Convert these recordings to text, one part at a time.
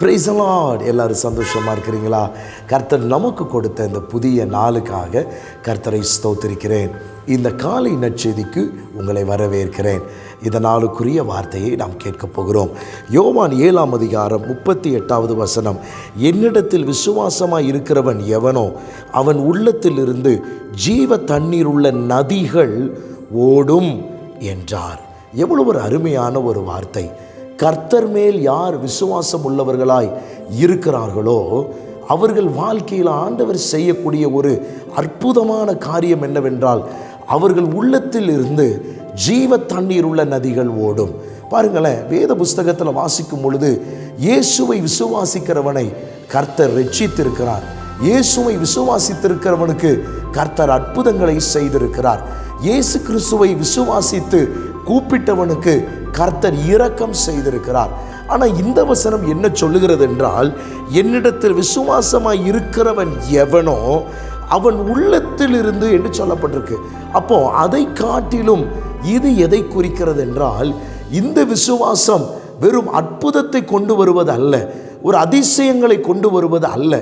பிரைசலாட் எல்லாரும் சந்தோஷமாக இருக்கிறீங்களா? கர்த்தர் நமக்கு கொடுத்த இந்த புதிய நாளுக்காக கர்த்தரை ஸ்தோத்திருக்கிறேன். இந்த காலை நற்செய்திக்கு உங்களை வரவேற்கிறேன். இந்த நாளுக்குரிய வார்த்தையை நாம் கேட்கப் போகிறோம். யோவான் ஏழாம் அதிகாரம் முப்பத்தி எட்டாவது வசனம். என்னிடத்தில் விசுவாசமாக இருக்கிறவன் எவனோ அவன் உள்ளத்திலிருந்து ஜீவ தண்ணீர் உள்ள நதிகள் ஓடும் என்றார். எவ்வளவு ஒரு அருமையான ஒரு வார்த்தை. கர்த்தர் மேல் யார் விசுவாசம் உள்ளவர்களாய் இருக்கிறார்களோ அவர்கள் வாழ்க்கையில் ஆண்டவர் செய்யக்கூடிய ஒரு அற்புதமான காரியம் என்னவென்றால் அவர்கள் உள்ளத்தில் இருந்து ஜீவ தண்ணீர் உள்ள நதிகள் ஓடும். பாருங்களேன் வேத புஸ்தகத்தில் வாசிக்கும் பொழுது இயேசுவை விசுவாசிக்கிறவனை கர்த்தர் ரட்சித்திருக்கிறார். இயேசுவை விசுவாசித்திருக்கிறவனுக்கு கர்த்தர் அற்புதங்களை செய்திருக்கிறார். இயேசு கிறிஸ்துவை விசுவாசித்து கூப்பிட்டவனுக்கு கர்த்தர் இரக்கம் செய்திருக்கிறார். ஆனால் இந்த வசனம் என்ன சொல்லுகிறது என்றால் என்னிடத்தில் விசுவாசமாய் இருக்கிறவன் எவனோ அவன் உள்ளத்தில் இருந்து என்று சொல்லப்பட்டிருக்கு. அப்போ அதை காட்டிலும் இது எதை குறிக்கிறது என்றால் இந்த விசுவாசம் வெறும் அற்புதத்தை கொண்டு வருவது அல்ல ஒரு அதிசயங்களை கொண்டு வருவது அல்ல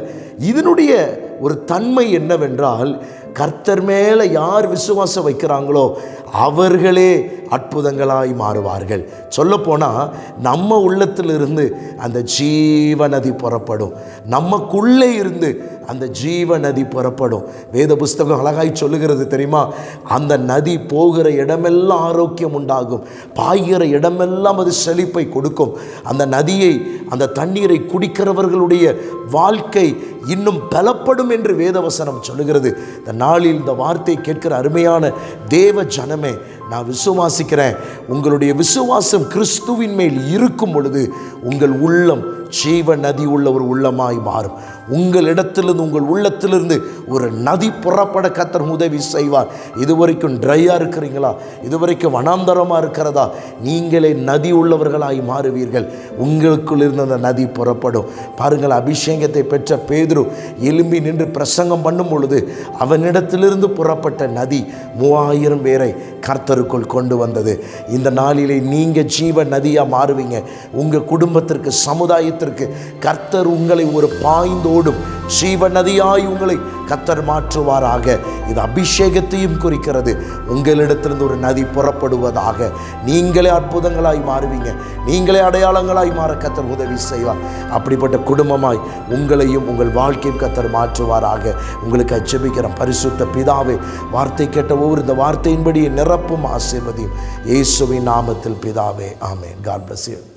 இதனுடைய ஒரு தன்மை என்னவென்றால் கர்த்தர் மேலே யார் விசுவாசம் வைக்கிறாங்களோ அவர்களே அற்புதங்களாய் மாறுவார்கள். சொல்லப்போனால் நம்ம உள்ளத்திலிருந்து அந்த ஜீவ நதி புறப்படும். நமக்குள்ளே இருந்து அந்த ஜீவ நதி புறப்படும். வேத புஸ்தகம் அழகாய் சொல்லுகிறது தெரியுமா? அந்த நதி போகிற இடமெல்லாம் ஆரோக்கியம் உண்டாகும். பாய்கிற இடமெல்லாம் அது செழிப்பை கொடுக்கும். அந்த நதியை அந்த தண்ணீரை குடிக்கிறவர்களுடைய வாழ்க்கை இன்னும் பலப்படும் என்று வேதவசனம் சொல்லுகிறது. இந்த நாளில் இந்த வார்த்தை கேட்கிற அருமையான தேவ ஜனமே நான் விசுவாசிக்கிறேன். உங்களுடைய விசுவாசம் கிறிஸ்துவின் மேல் இருக்கும் பொழுது உங்கள் உள்ளம் ஜீவ நதி உள்ள ஒரு உள்ளமாய் மாறும். உங்களிடத்திலிருந்து உங்கள் உள்ளத்திலிருந்து ஒரு நதி புறப்பட கத்தர் உதவி செய்வார். இதுவரைக்கும் ட்ரையாக இருக்கிறீங்களா? இதுவரைக்கும் வனாந்தரமாக இருக்கிறதா? நீங்களே நதி உள்ளவர்களாய் மாறுவீர்கள். உங்களுக்குள் இருந்து அந்த நதி புறப்படும். பாருங்கள் அபிஷேகத்தை பெற்ற பேதுரு எலும்பி நின்று பிரசங்கம் பண்ணும் பொழுது அவனிடத்திலிருந்து புறப்பட்ட நதி மூவாயிரம் பேரை கர்த்தர் கர்த்தருக்குள் கொண்டு வந்தது. இந்த நாளிலே நீங்கள் ஜீவ நதியாக மாறுவீங்க. உங்கள் குடும்பத்திற்கு சமுதாயத்திற்கு கர்த்தர் உங்களை ஒரு பாய்ந்தோடும் ஜீவ நதியாய் உங்களை கத்தர் மாற்றுவாராக. இது அபிஷேகத்தையும் குறிக்கிறது. உங்களிடத்திலிருந்து ஒரு நதி புறப்படுவதாக. நீங்களே அற்புதங்களாய் மாறுவீங்க. நீங்களே அடையாளங்களாய் மாற கத்தர் உதவி செய்வார். அப்படிப்பட்ட குடும்பமாய் உங்களையும் உங்கள் வாழ்க்கையும் கத்தர் மாற்றுவாராக. உங்களுக்கு அச்சபிக்கிற பரிசுத்த பிதாவே வார்த்தை கேட்ட ஒவ்வொரு இந்த வார்த்தையின்படி நிரப்பும் ஆசீர்வதியும். இயேசுவின் நாமத்தில் பிதாவே ஆமேன். God bless you